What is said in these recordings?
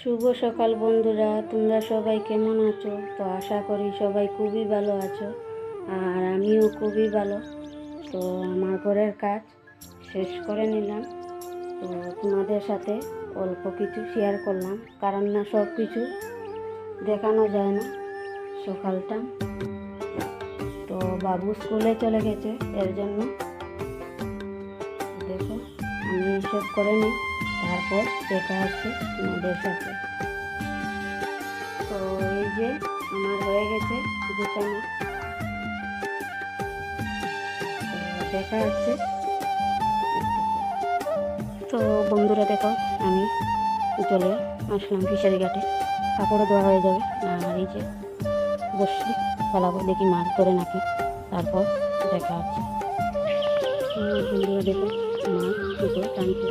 শুভ সকাল বন্ধুরা, তোমরা সবাই কেমন আছো? তো আশা করি সবাই খুবই ভালো আছো, আর আমিও খুবই ভালো। তো আমার ঘরের কাজ শেষ করে নিলাম। তো তোমাদের সাথে অল্প কিছু শেয়ার করলাম, কারণ না সব কিছু দেখানো যায় না সকালটা। তো বাবু স্কুলে চলে গেছে, এর জন্য। দেখো, আমি সব করে নিই। তারপর দেখা হচ্ছে তোমাদের সাথে তো এই যে আমার হয়ে গেছে গুছানো দেখা হচ্ছে। তো বন্ধুরা দেখো, আমি চলে আসলাম ফিশারি ঘাটে। কাপড়ও দেওয়া হয়ে যাবে। আর এই যে বসছি ফেলাবো দেখি মাছ ধরে নাকি। তারপর দেখা হচ্ছে। বন্ধুরা দেখো মাছ দুটো টানছে।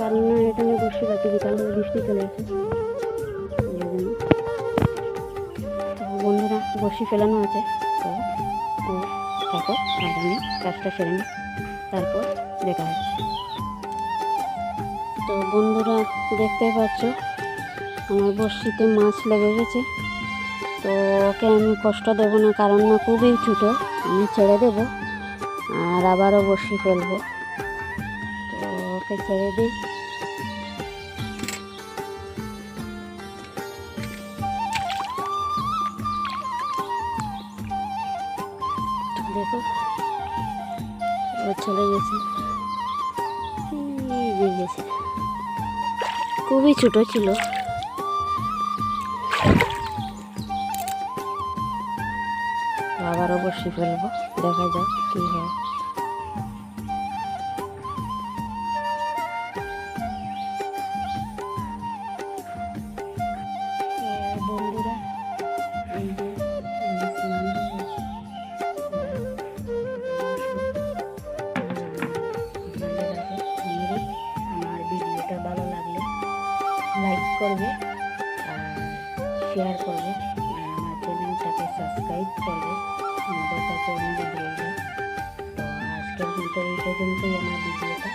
কারণ না এখানে বসে পাচ্ছি বিকাল বৃষ্টি চলে বন্ধুরা, বসি ফেলানো আছে তো থাকো আর আমি কাজটা সেরে নিই তারপর দেখা হচ্ছে তো বন্ধুরা দেখতে পাচ্ছ, আমার বড়শিতে মাছ লেগে গেছে। তো ওকে আমি কষ্ট দেবো না, কারণ না খুবই ছোটো, আমি ছেড়ে দেবো, আর আবারও বসি ফেলব। ওকে ছেড়ে দিই দেখো খুবই ছোট ছিল আবারও বসে ফেলব দেখা যাক কি হয় লাইক করবে আর শেয়ার করবে আর আমার চ্যানেলটাকে সাবস্ক্রাইব করবে আমাদের কাছে অনুরোধ রইল তো আজকের মতো এই পর্যন্তই আমার ভিডিওটা